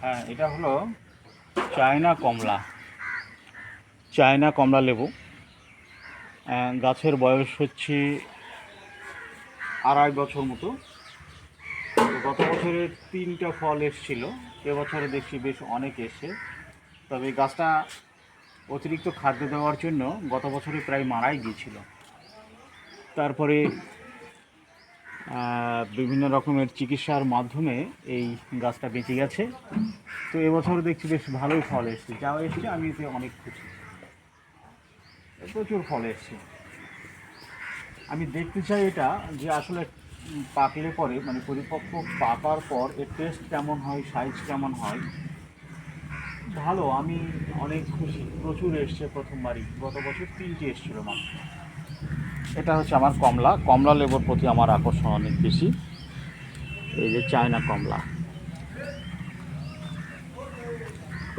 হ্যাঁ এটা হলো চায়না কমলা। চায়না কমলা লেবু। গাছের বয়স হচ্ছে আড়াই বছর মতো। গত বছরে তিনটা ফল এসছিল। এবছরে দেখছি বেশ অনেক এসছে। তবে গাছটা অতিরিক্ত খাদ্য দেওয়ার জন্য গত বছরে প্রায় মারাই গিয়েছিল। তারপরে বিভিন্ন রকমের চিকিৎসার মাধ্যমে এই গাছটা বেঁচে গেছে। তো এবছর দেখছি বেশ ভালোই ফল এসছে। যা এসছে আমি এতে অনেক খুশি। প্রচুর ফল এসছে। আমি দেখতে চাই এটা যে আসলে পাকলে পরে মানে পরিপক্ক পাকার পর এর টেস্ট কেমন হয় সাইজ কেমন হয়। ভালো, আমি অনেক খুশি। প্রচুর এসছে প্রথমবারই। গত বছর তিনটে এসেছিল মাত্র। এটা হচ্ছে আমার কমলা। কমলা লেবুর প্রতি আমার আকর্ষণ অনেক বেশি। এই যে চায়না কমলা।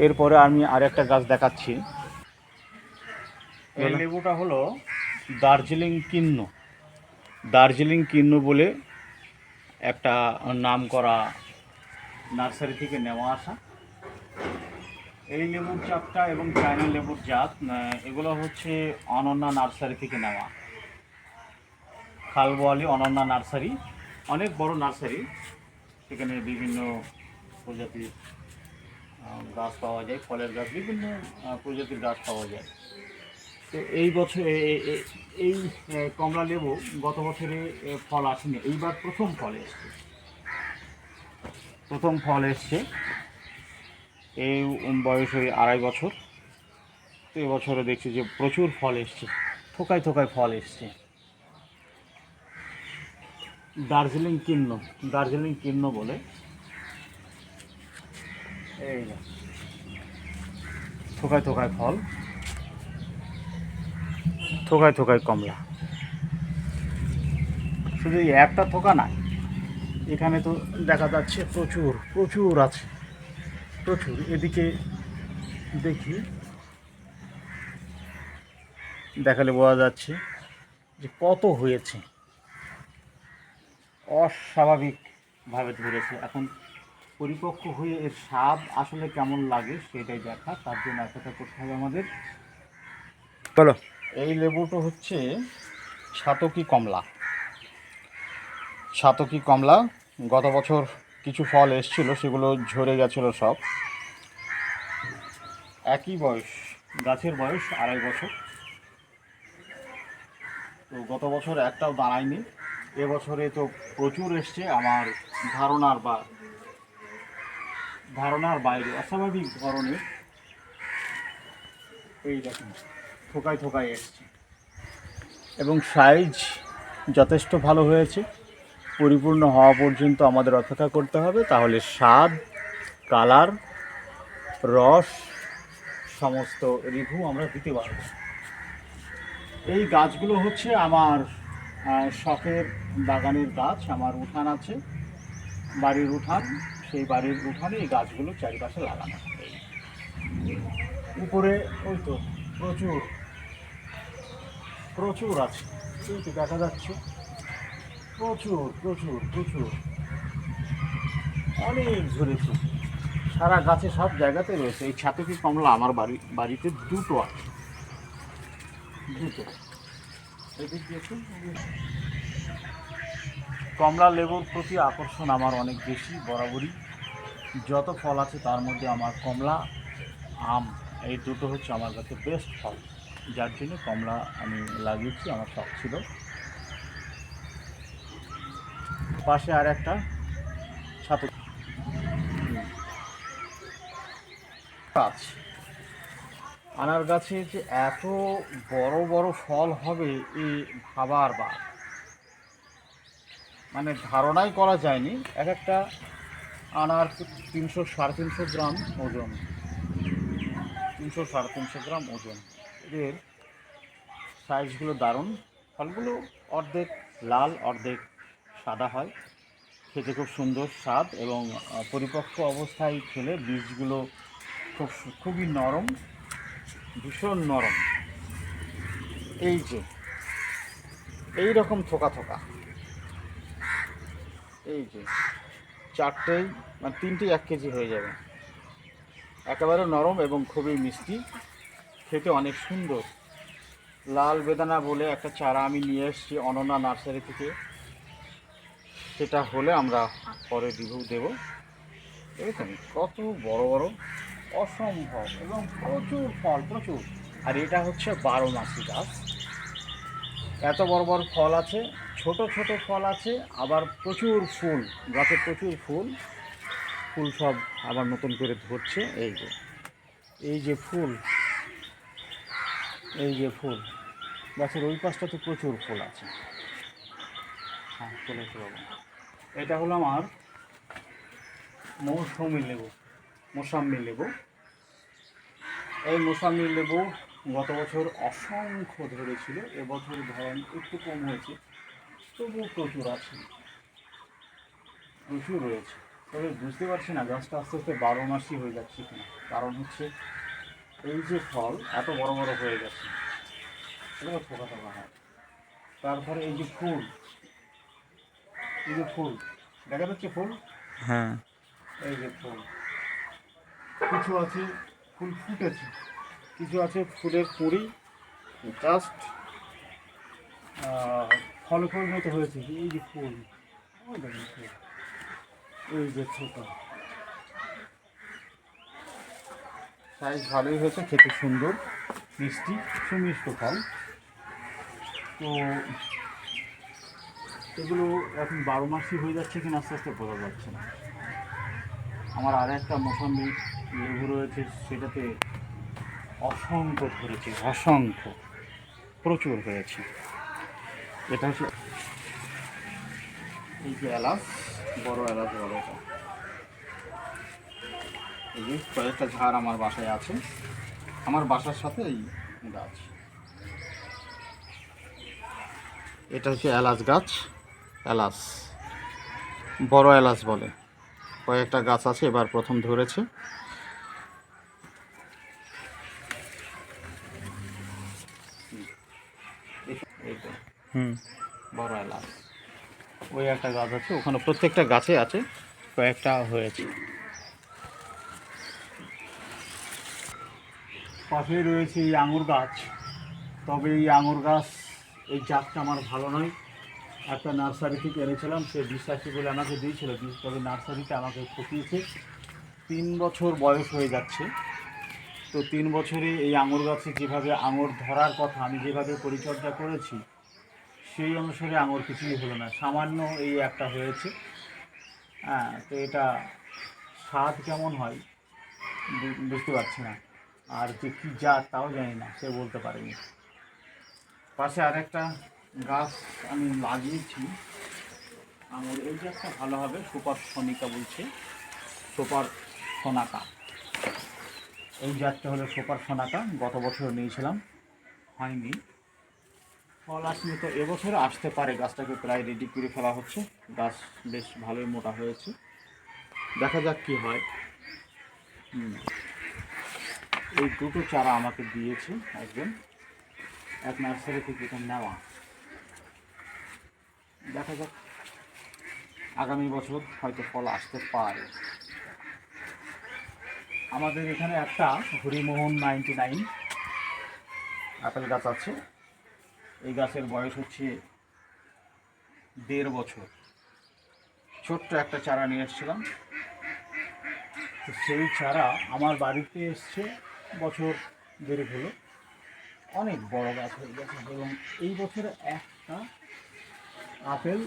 এরপরে আমি আর একটা গাছ দেখাচ্ছি। এই লেবুটা হলো দার্জিলিং কিন্ন। দার্জিলিং কিন্নু বলে একটা নাম করা নার্সারি থেকে নেওয়া আসা। এই লেবুর জাতটা এবং চায়না লেবুর জাত এগুলো হচ্ছে অনন্যা নার্সারি থেকে নেওয়া। খালবোয়ালি অনন্যা নার্সারি, অনেক বড় নার্সারি। সেখানে বিভিন্ন প্রজাতির গাছ পাওয়া যায়, ফলের গাছ, বিভিন্ন প্রজাতির গাছ পাওয়া যায়। তো এই বছর এই কমলা লেবু গত বছরে ফল আসেনি। এইবার প্রথম ফল এসছে। প্রথম ফল এসছে। এই বয়স ওই আড়াই বছর। তো এবছরে দেখছি যে প্রচুর ফল এসছে। থোকায় থোকায় ফল এসছে। দার্জিলিং কিন্ন দার্জিলিং কিন্ন বলে। এই থোকায় থোকায় ফল, থোকায় থোকায় কমলা। শুধু একটা থোকা না এখানে তো দেখা যাচ্ছে প্রচুর প্রচুর আছে, প্রচুর। এদিকে দেখি, দেখালে বোঝা যাচ্ছে যে কত হয়েছে। অস্বাভাবিকভাবে ধরেছে। এখন পরিপক্ক হয়ে এর স্বাদ আসলে কেমন লাগে সেটাই দেখা। তার জন্য একটা করতে হবে আমাদের। বলো। এই লেবুটা হচ্ছে ছাতকি কমলা। ছাতকি কমলা গত বছর কিছু ফল এসছিল সেগুলো ঝরে গেছিল সব। একই বয়স গাছের বয়স আড়াই বছর। তো গত বছর একটাও দাঁড়ায়নি। এবছরে তো প্রচুর এসছে আমার ধারণার বা ধারণার বাইরে, অস্বাভাবিক ধরনের। এই দেখুন, থোকায় থোকায় এসছে। এবং সাইজ যথেষ্ট ভালো হয়েছে। পরিপূর্ণ হওয়া পর্যন্ত আমাদের অপেক্ষা করতে হবে। তাহলে স্বাদ কালার রস, সমস্ত রিভিউ আমরা দিতে পারব। এই গাছগুলো হচ্ছে আমার শখের বাগানের গাছ আমার উঠান আছে। বাড়ির উঠান, সেই বাড়ির উঠানে এই গাছগুলো চারিপাশে লাগানো উপরে ওই তো প্রচুর প্রচুর আছে। এই তো দেখা যাচ্ছে। প্রচুর প্রচুর প্রচুর। অনেক ঝরেছে সারা গাছে সব জায়গাতে রয়েছে। এই ছাতকি কমলা? আমার বাড়ি, বাড়িতে দুটো আছে। দুটো এদিক দিয়ে একটু, এদিক। কমলা লেবুর প্রতি আকর্ষণ আমার অনেক বেশি, বরাবরই। যত ফল আছে তার মধ্যে আমার কমলা, আম, এই দুটো হচ্ছে আমার কাছে বেস্ট ফল। যার জন্য কমলা আমি লাগিয়েছি, আমার শখ ছিল। পাশে আর একটা ছাতু। গাছ। আনার গাছে যে এত বড় বড় ফল হবে এই ভাবার বা মানে ধারণাই করা যায়নি, এক একটা আনার তিনশো সাড়ে তিনশো গ্রাম ওজন, তিনশো সাড়ে তিনশো গ্রাম ওজন। এদের সাইজগুলো দারুণ, ফলগুলো অর্ধেক লাল, অর্ধেক সাদা হয়। খেতে খুব সুন্দর স্বাদ এবং পরিপক্ক অবস্থায় খেলে বীজগুলো খুব খুবই নরম। ভীষণ নরম। এই যে, এই রকম থোকা থোকা। এই যে, চারটেই মানে তিনটেই এক কেজি হয়ে যাবে। একেবারে নরম এবং খুবই মিষ্টি, খেতে অনেক সুন্দর। লাল বেদানা বলে একটা চারা আমি নিয়ে এসেছি অনন্যা নার্সারি থেকে। সেটা হলে আমরা পরে রিভিউ দেব। দেখেছেন কত বড় বড় অসম্ভব এবং প্রচুর ফল, প্রচুর। আর এটা হচ্ছে বারো মাসি গাছ। এত বড় বড় ফল আছে, ছোট ছোট ফল আছে, আবার প্রচুর ফুল, গাছে প্রচুর ফুল। ফুল সব আবার নতুন করে ধরছে, এই যে। এই যে ফুল, এই যে ফুল। গাছের ওই পাশটাতে প্রচুর ফুল আছে। হ্যাঁ চলে এটা হলো আমার মৌসুমি লেবু। মোসাম্মি লেবু। এই মোসাম্মি লেবু গত বছর অসংখ্য ধরেছিল এবছর ধরেন একটু কম হয়েছে তবুও প্রচুর আছে। প্রচুর রয়েছে। তবে বুঝতে পারছি না গাছটা আস্তে আস্তে বারো মাসই হয়ে যাচ্ছে কিনা। কারণ হচ্ছে এই যে ফল এত বড় বড় হয়ে গেছে এগুলো ফোকা ফোকা হয়। তারপরে এই যে ফুল এই যে ফুল দেখা যাচ্ছে ফুল? হ্যাঁ। এই যে ফুল। কিছু আছে, ফুল ফুটেছে কিছু আছে ফুলের কুড়ি জাস্ট ফল পরিণত হয়েছে। এই যে ফুল ফুল। এই যে ছোট। সাইজ ভালোই হয়েছে, খেতে সুন্দর, মিষ্টি, সুমিষ্ট ফল। তো এগুলো এখন বারো মাসই হয়ে যাচ্ছে কিনা আস্তে আস্তে বোঝা যাচ্ছে না। আমার আর একটা মোসাম্বি লেবু রয়েছে, সেটাতে অসংখ্য ধরেছে অসংখ্য, প্রচুর হয়েছে। এটা হচ্ছে এই যে এলাচ, বড় এলাচ বড় এটা। এই যে কয়েকটা ঝাড় আমার বাসায় আছে। আমার বাসার সাথে এই গাছ। এটা হচ্ছে এলাচ গাছ, এলাচ, বড় এলাচ বলে। কয়েকটা গাছ আছে, এবার প্রথম ধরেছে। বড় এলাচ। ওই একটা গাছ আছে ওখানে প্রত্যেকটা গাছে আছে কয়েকটা হয়েছে। পাশে রয়েছে এই আঙুর গাছ। তবে এই আঙুর গাছ এই জাতটা আমার ভালো নয়। একটা নার্সারি থেকে এনেছিলাম সে বিশ্বাসী বলে আমাকে দিয়েছিল। তবে নার্সারিতে আমাকে ঠকিয়েছে তিন বছর বয়স হয়ে যাচ্ছে। তো তিন বছরে এই আঙুর গাছে যেভাবে আঙুর ধরার কথা আমি যেভাবে পরিচর্যা করেছি সেই অনুসারে আঙুর কিছুই হলো না। সামান্য এই একটা হয়েছে। হ্যাঁ তো এটা স্বাদ কেমন হয়? বুঝতে পারছি না। আর যে কী জাত তাও জানি না, সে বলতে পারেনি। পাশে আরেকটা গাছ আমি লাগিয়েছি। আমার এই গাছটা ভালো হবে, সুপার সনিকা বলছে। সুপার সোনাকা। এই জাতটা হলো সুপার সোনাকা, গত বছর নিয়েছিলাম। হয়নি। ফল আসলে তো এবছর আসতে পারে, গাছটাকে প্রায় রেডি করে ফেলা হচ্ছে। গাছ বেশ ভালোই মোটা হয়েছে। দেখা যাক কি হয়। এই দুটো চারা আমাকে দিয়েছে একজন। এক নার্সারি থেকে এটা নেওয়া। দেখা যাক আগামী বছর হয়তো ফল আসতে পারে। আমাদের এখানে একটা হরিমোহন নাইনটি নাইন আপেল গাছ আছে। এই গাছের বয়স হচ্ছে দেড় বছর। ছোট্ট একটা চারা নিয়ে এসেছিলাম। তো সেই চারা আমার বাড়িতে এসছে, বছর দেড় হলো। অনেক বড় গাছ হয়ে গেছে এবং এই বছরে একটা আপেল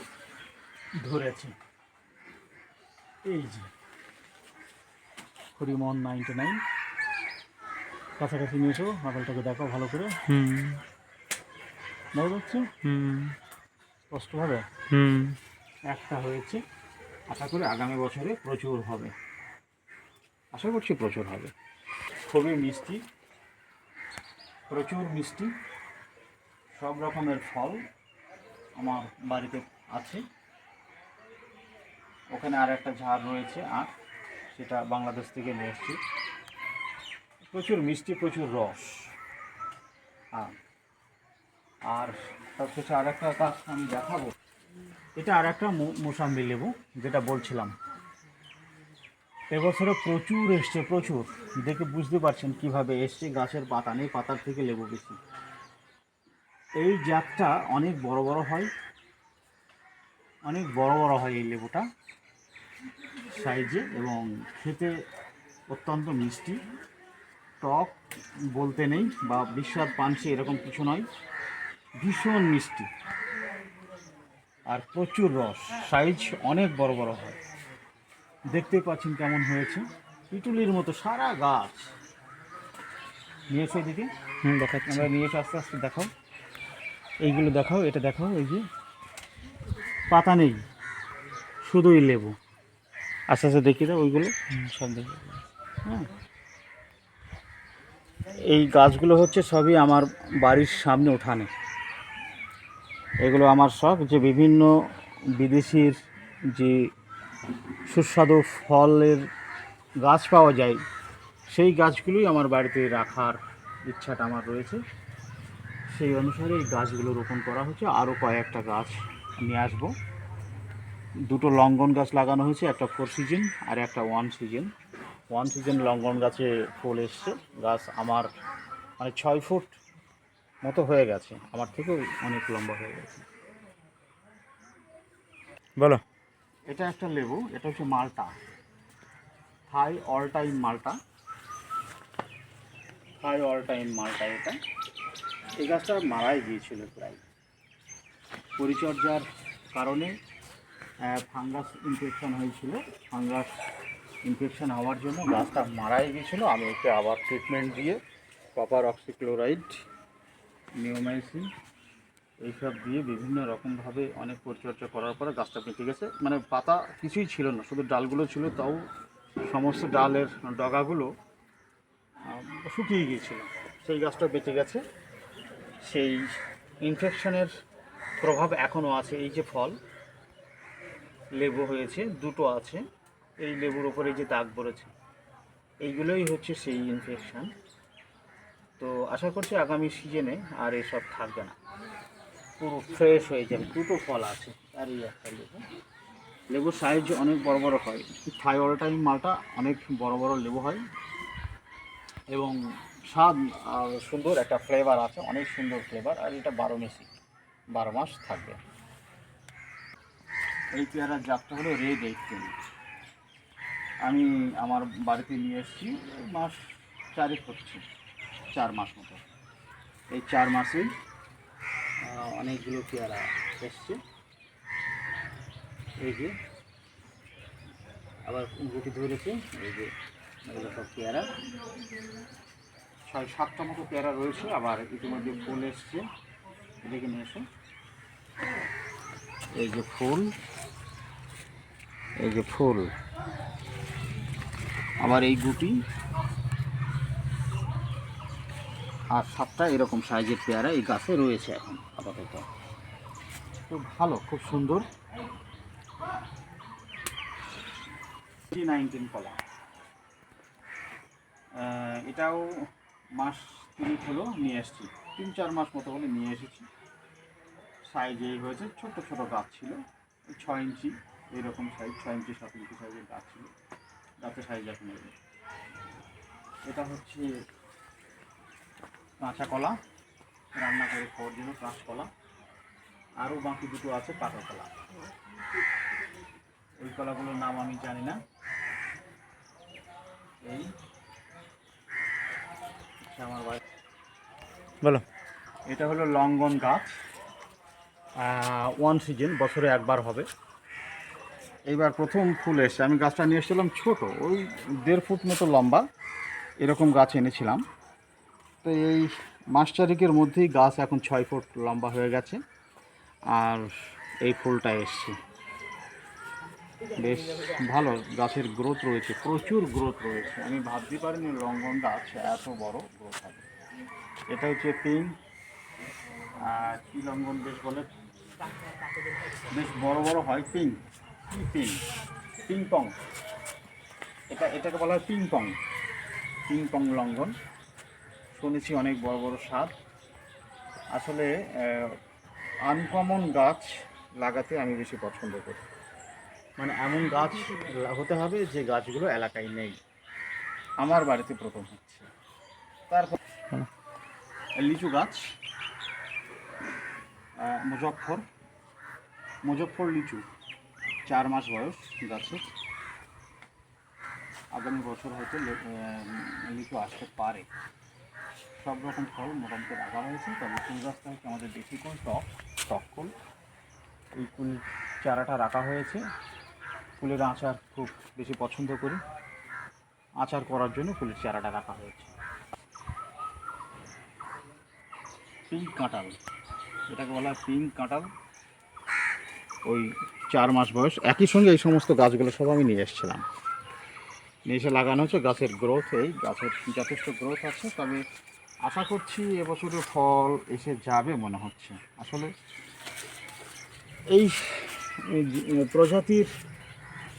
ধরেছে। এই যে, হরিমোহন নাইনটি নাইন। কাছাকাছি নিয়েছো আপেলটাকে দেখো ভালো করে। হুম। দেখা যাচ্ছে হুম। স্পষ্টভাবে? হুম। একটা হয়েছে। আশা করি আগামী বছরে প্রচুর হবে। আশা করছি প্রচুর হবে। খুবই মিষ্টি। প্রচুর মিষ্টি। সব রকমের ফল আমার বাড়িতে আছে। ওখানে আর একটা ঝাড় রয়েছে আর সেটা বাংলাদেশ থেকে নিয়ে এসছি। প্রচুর মিষ্টি প্রচুর রস। হ্যাঁ আর সবশেষে আর একটা গাছ আমি দেখাবো। এটা আর একটা মোসাম্বি লেবু, যেটা বলছিলাম। এবছরে প্রচুর এসছে, প্রচুর। দেখে বুঝতে পারছেন কীভাবে এসছে গাছের পাতা, নেই পাতার থেকে লেবু বেশি। এই জাতটা অনেক বড় বড় হয়। অনেক বড় বড় হয় এই লেবুটা। সাইজে এবং খেতে অত্যন্ত মিষ্টি। টক বলতে নেই বা বিস্বাদ পানসে এরকম কিছু নয়। ভীষণ মিষ্টি। আর প্রচুর রস সাইজ অনেক বড় বড় হয়। দেখতে পাচ্ছেন কেমন হয়েছে। পিটুলির মতো সারা গাছ। নিয়ে এসো এদিকে হুম দেখাচ্ছি। আমরা নিয়ে এসে আস্তে আস্তে দেখাও। এইগুলো দেখাও এটা দেখাও এই যে। পাতা নেই শুধুই লেবু। আস্তে আস্তে দেখিয়ে দাও ওইগুলো। সব দেখে হ্যাঁ। এই গাছগুলো হচ্ছে সবই আমার বাড়ির সামনে উঠানে। এগুলো আমার শখ যে বিভিন্ন বিদেশির যে সুস্বাদু ফলের গাছ পাওয়া যায়, সেই গাছগুলোই আমার বাড়িতে রাখার ইচ্ছাটা আমার রয়েছে। সেই অনুসারে এই গাছগুলো রোপণ করা হচ্ছে। আরও কয়েকটা গাছ নিয়ে আসব। দুটো লঙ্গন গাছ লাগানো হয়েছে, একটা ফোর সিজন আর একটা one season. One season longan গাছে ফুল এসছে। গাছ আমার মানে ছয় ফুট মতো হয়ে গেছে। আমার থেকেও অনেক লম্বা হয়ে গেছে। বলো। এটা একটা লেবু এটা হচ্ছে মালটা। থাই অল টাইম মালটা। থাই অল টাইম মালটা এটা। এই গাছটা মারাই গিয়েছিল প্রায়। পরিচর্যার কারণে ফাঙ্গাস ইনফেকশন হয়েছিল। ফাঙ্গাস ইনফেকশন হওয়ার জন্য গাছটা মারাই গিয়েছিল। আমি ওকে আবার ট্রিটমেন্ট দিয়ে কপার অক্সিক্লোরাইড নিওমাইসিন এইসব দিয়ে বিভিন্ন রকমভাবে অনেক পরিচর্যা করার পরে গাছটা বেঁচে গেছে মানে পাতা কিছুই ছিল না, শুধু ডালগুলো ছিল, তাও সমস্ত ডালের ডগাগুলো শুকিয়ে গিয়েছিল। সেই গাছটা বেঁচে গেছে। সেই ইনফেকশনের প্রভাব এখনও আছে। এই যে ফল, লেবু হয়েছে, দুটো আছে। এই লেবুর ওপরে যে দাগ পড়েছে, এইগুলোই হচ্ছে সেই ইনফেকশন তো আশা করছি আগামী সিজনে আর এসব থাকবে না। পুরো ফ্রেশ হয়ে যাবে, দুটো ফল আছে, আর এই একটা লেবু। লেবুর সাইজ অনেক বড় বড় হয় থাই অল টাইম মালটা অনেক বড় বড় লেবু হয়। এবং স্বাদ সুন্দর একটা ফ্লেভার আছে, অনেক সুন্দর ফ্লেভার আর এটা বারো মেসি, বারো মাস থাকবে। এই পেয়ারার জাতটা হলো রেড এইটিন আমি আমার বাড়িতে নিয়ে এসেছি, মাস চারেক হচ্ছে। চার মাস মতো। এই চার মাসেই অনেকগুলো পেয়ারা এসছে। এই যে, আবার গুটি ধরেছে। এই যে, এগুলো সব পেয়ারা। ছয়, সাতটা মতো পেয়ারা রয়েছে। আবার ইতিমধ্যে ফুল এসছে। দেখে নিয়ে এই যে ফুল। এই যে ফুল। আবার এই গুটি। আর সাতটা এরকম সাইজের পেয়ারা এই গাছে রয়েছে এখন, আপাতত। খুব ভালো, খুব সুন্দর। নাইনটিন কলা। এটাও মাস তিরিক হলো নিয়ে এসেছি। তিন চার মাস মতো হলে নিয়ে এসেছি। সাইজ এই হয়েছে, ছোট ছোট গাছ ছিল, ছয় ইঞ্চি এইরকম সাইজ ছয় ইঞ্চি, সাত ইঞ্চি সাইজের গাছ ছিল। গাছের সাইজ এখন। এটা হচ্ছে কাঁচা কলা রান্না করে খাওয়ার জন্য কাঁচ কলা আরও বাকি দুটো আছে পাকা কলা ওই কলাগুলোর নাম আমি জানি না। এই। আমার বাড়ি। বলো। এটা হলো লঙ্গন গাছ। ওয়ান সিজন বছরে একবার হবে। এইবার প্রথম ফুল এসছে। আমি গাছটা নিয়ে এসেছিলাম ছোট ওই দেড় ফুট মতো লম্বা। এরকম গাছ এনেছিলাম। তো এই মাস মধ্যেই গাছ এখন ছয় ফুট লম্বা হয়ে গেছে, আর এই ফুলটা এসছে। বেশ ভালো, গাছের গ্রোথ রয়েছে, প্রচুর গ্রোথ রয়েছে। আমি ভাবতে পারিনি লঙ্গন গাছ এত বড় গ্রোথ হবে। এটা হচ্ছে আর কি লঙ্ঘন বেশ বলে? বেশ বড় বড় হয় পিং কি পিং পিং পং এটা, এটাকে বলা হয় পিং পং পিং পং লঙ্ঘন শুনেছি অনেক বড় বড় স্বাদ আসলে আনকমন গাছ লাগাতে আমি বেশি পছন্দ করি। মানে এমন গাছ হতে হবে যে গাছগুলো এলাকায় নেই। আমার বাড়িতে প্রথম হচ্ছে। তারপর লিচু গাছ আহ, মুজফ্ফর মুজফ্ফর লিচু চার মাস বয়স গাছের আগামী বছর হয়তো লিচু আসতে পারে। সব রকম ফল মোটামুটি রাখা হয়েছে। তবে ফুল গাছটা হচ্ছে আমাদের দেশি কোন টক টক ফুল এই ফুল চারাটা রাখা হয়েছে। ফুলের আচার খুব বেশি পছন্দ করি। আচার করার জন্য ফুলের চারাটা রাখা হয়েছে। পিঙ্ক কাঁটাল এটাকে বলা হয় পিঙ্ক কাঁটাল ওই চার মাস বয়স। একই সঙ্গে এই সমস্ত গাছগুলো সব আমি নিয়ে এসেছিলাম। নিয়ে এসে লাগানো হচ্ছে গাছের গ্রোথ এই। গাছের যথেষ্ট গ্রোথ আছে। তবে আশা করছি এবছরে ফল এসে যাবে মনে হচ্ছে। আসলে এই প্রজাতির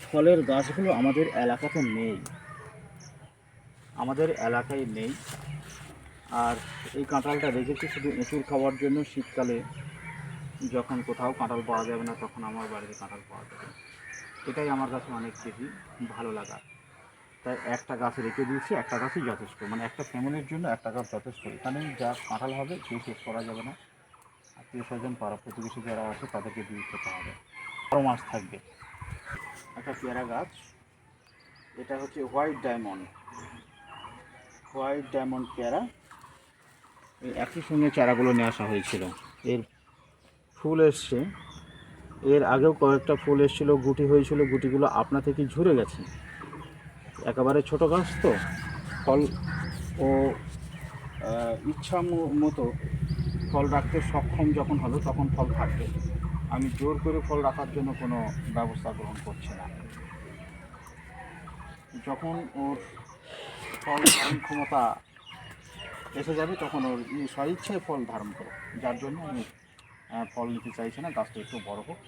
ফলের গাছগুলো আমাদের এলাকাতে নেই। আমাদের এলাকায় নেই। আর এই কাঁঠালটা রেখেছি শুধু এঁচুর খাওয়ার জন্য শীতকালে। যখন কোথাও কাঁঠাল পাওয়া যাবে না, তখন আমার বাড়িতে কাঁঠাল পাওয়া যাবে এটাই আমার কাছে অনেক বেশি ভালো লাগা। তাই একটা গাছ রেখে দিয়েছি, একটা গাছই যথেষ্ট। মানে একটা ফ্যামিলির জন্য একটা গাছ যথেষ্ট। এখানে যা কাঁঠাল হবে, সেই শেষ করা যাবে না। আত্মীয় স্বজন, পাড়া প্রতিবেশী যারা আছে, তাদেরকে দিয়ে খেতে হবে। বারো মাস থাকবে। একটা পেয়ারা গাছ। এটা হচ্ছে হোয়াইট ডায়মন্ড। হোয়াইট ডায়মন্ড পেয়ারা। এই একই সঙ্গে চারাগুলো নিয়ে আসা হয়েছিল। এর ফুল এসছে। এর আগেও কয়েকটা ফুল এসেছিল, গুটি হয়েছিল, গুটিগুলো আপনা থেকে ঝরে গেছে। একেবারে ছোট গাছ তো। ফল ও ইচ্ছা মতো ফল রাখতে সক্ষম যখন হলো তখন ফল থাকবে। আমি জোর করে ফল রাখার জন্য কোনো ব্যবস্থা গ্রহণ করছি না। যখন ওর ফল ধারণ ক্ষমতা এসে যাবে তখন ওর স্বইচ্ছায় ফল ধারণ করো। যার জন্য আমি ফল নিতে চাইছি না, গাছটা একটু বড় হোক।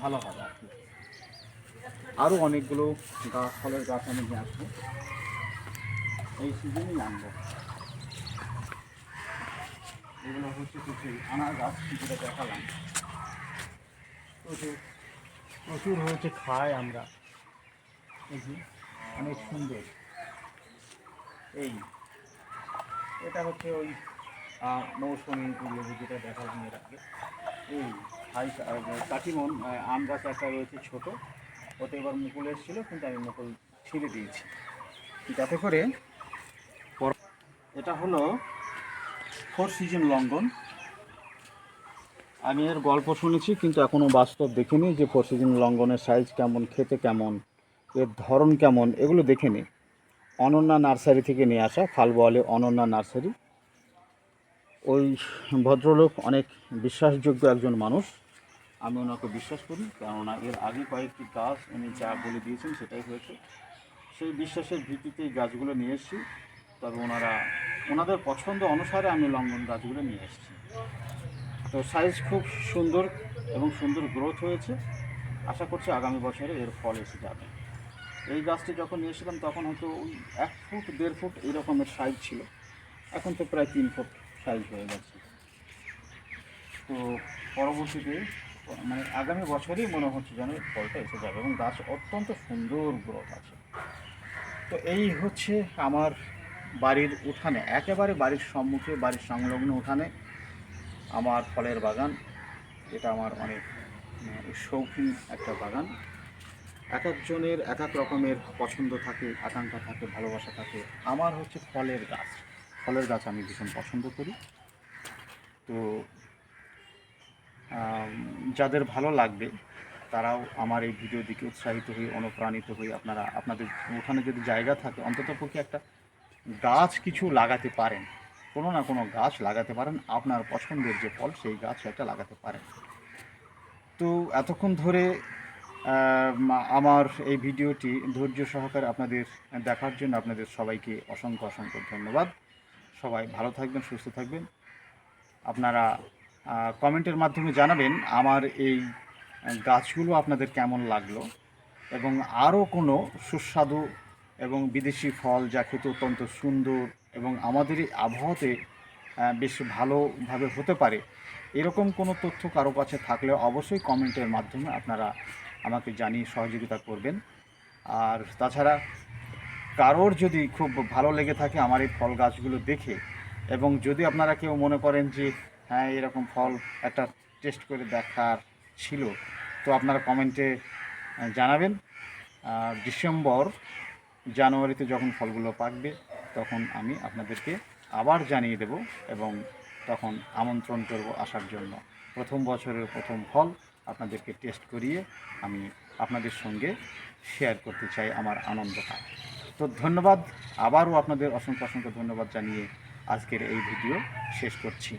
ভালো হবে আর কি। আরও অনেকগুলো গাছ, ফলের গাছ আমি নিয়ে আসব। এই সিজনেই আনব এগুলো হচ্ছে কিছু আনার গাছ যেটা দেখালাম। প্রচুর প্রচুর হয়েছে খাই আমরা। অনেক সুন্দর। এই, এটা হচ্ছে ওই মৌসুমি লেবু যেটা দেখালাম এর আগে। এই কাটিমন আম গাছ একটা রয়েছে ছোট। ওতে এবার মুকুল এসেছিল, কিন্তু আমি মুকুল ছিঁড়ে দিয়েছি। যাতে করে এটা হলো ফোর সিজন লঙ্ঘন। আমি এর গল্প শুনেছি, কিন্তু এখনও বাস্তব দেখিনি যে ফোর সিজন লঙ্ঘনের সাইজ কেমন, খেতে কেমন, এর ধরন কেমন, এগুলো দেখিনি। অনন্যা নার্সারি থেকে নিয়ে আসা ফালবোয়ালে অনন্যা নার্সারি। ওই ভদ্রলোক অনেক বিশ্বাসযোগ্য একজন মানুষ। আমি ওনাকে বিশ্বাস করি, কেননা এর আগে কয়েকটি গাছ উনি যা বলে দিয়েছেন সেটাই হয়েছে। সেই বিশ্বাসের ভিত্তিতে এই গাছগুলো নিয়ে এসেছি, তবে ওনারা, ওনাদের পছন্দ অনুসারে আমি লঙ্ঘন গাছগুলো নিয়ে এসেছি। তো সাইজ খুব সুন্দর এবং সুন্দর গ্রোথ হয়েছে। আশা করছি আগামী বছরে এর ফল এসে যাবে। এই গাছটি যখন নিয়ে এসেছিলাম, তখন হয়তো ওই এক ফুট, দেড় ফুট এই রকমের সাইজ ছিল। এখন তো প্রায় তিন ফুট সাইজ হয়ে গেছে। তো পরবর্তীতে মানে আগামী বছরই মনে হচ্ছে যেন ফলটা এসে যাবে এবং গাছ অত্যন্ত সুন্দর গ্রোথ আছে। তো এই হচ্ছে আমার বাড়ির উঠানে, একেবারে বাড়ির সম্মুখে, বাড়ির সংলগ্ন উঠানে আমার ফলের বাগান। এটা আমার অনেক শৌখিন একটা বাগান। এক একজনের এক এক রকমের পছন্দ থাকে, আকাঙ্ক্ষা থাকে, ভালোবাসা থাকে। আমার হচ্ছে ফলের গাছ। ফলের গাছ আমি ভীষণ পছন্দ করি। তো যাদের ভালো লাগবে, তারাও আমার এই ভিডিও দিকে উৎসাহিত হয়ে, অনুপ্রাণিত হয়ে আপনারা, আপনাদের ওখানে যদি জায়গা থাকে, অন্তত পক্ষে একটা গাছ কিছু লাগাতে পারেন। কোনো না কোনো গাছ লাগাতে পারেন, আপনার পছন্দের যে ফল, সেই গাছ একটা লাগাতে পারেন। তো এতক্ষণ ধরে আমার এই ভিডিওটি ধৈর্য সহকারে আপনাদের দেখার জন্য আপনাদের সবাইকে অসংখ্য অসংখ্য ধন্যবাদ। সবাই ভালো থাকবেন, সুস্থ থাকবেন। আপনারা কমেন্টের মাধ্যমে জানাবেন আমার এই গাছগুলো আপনাদের কেমন লাগল এবং আরও কোনো সুস্বাদু এবং বিদেশি ফল যা খেতে অত্যন্ত সুন্দর এবং আমাদের এই আবহাওয়াতে বেশ ভালোভাবে হতে পারে, এরকম কোনো তথ্য কারও কাছে থাকলে অবশ্যই কমেন্টের মাধ্যমে আপনারা আমাকে জানিয়ে সহযোগিতা করবেন। আর তাছাড়া কারোর যদি খুব ভালো লেগে থাকে আমার এই ফল গাছগুলো দেখে এবং যদি আপনারা কেউ মনে করেন যে হ্যাঁ এরকম ফল একটা টেস্ট করে দেখার ছিল। তো আপনারা কমেন্টে জানাবেন। ডিসেম্বর, জানুয়ারিতে যখন ফলগুলো পাকবে, তখন আমি আপনাদেরকে আবার জানিয়ে দেব এবং তখন আমন্ত্রণ করব আসার জন্য। প্রথম বছরের প্রথম ফল আপনাদেরকে টেস্ট করিয়ে আমি আপনাদের সঙ্গে শেয়ার করতে চাই আমার আনন্দটা। তো ধন্যবাদ। আবারও আপনাদের অসংখ্য অসংখ্য ধন্যবাদ জানিয়ে আজকের এই ভিডিও শেষ করছি।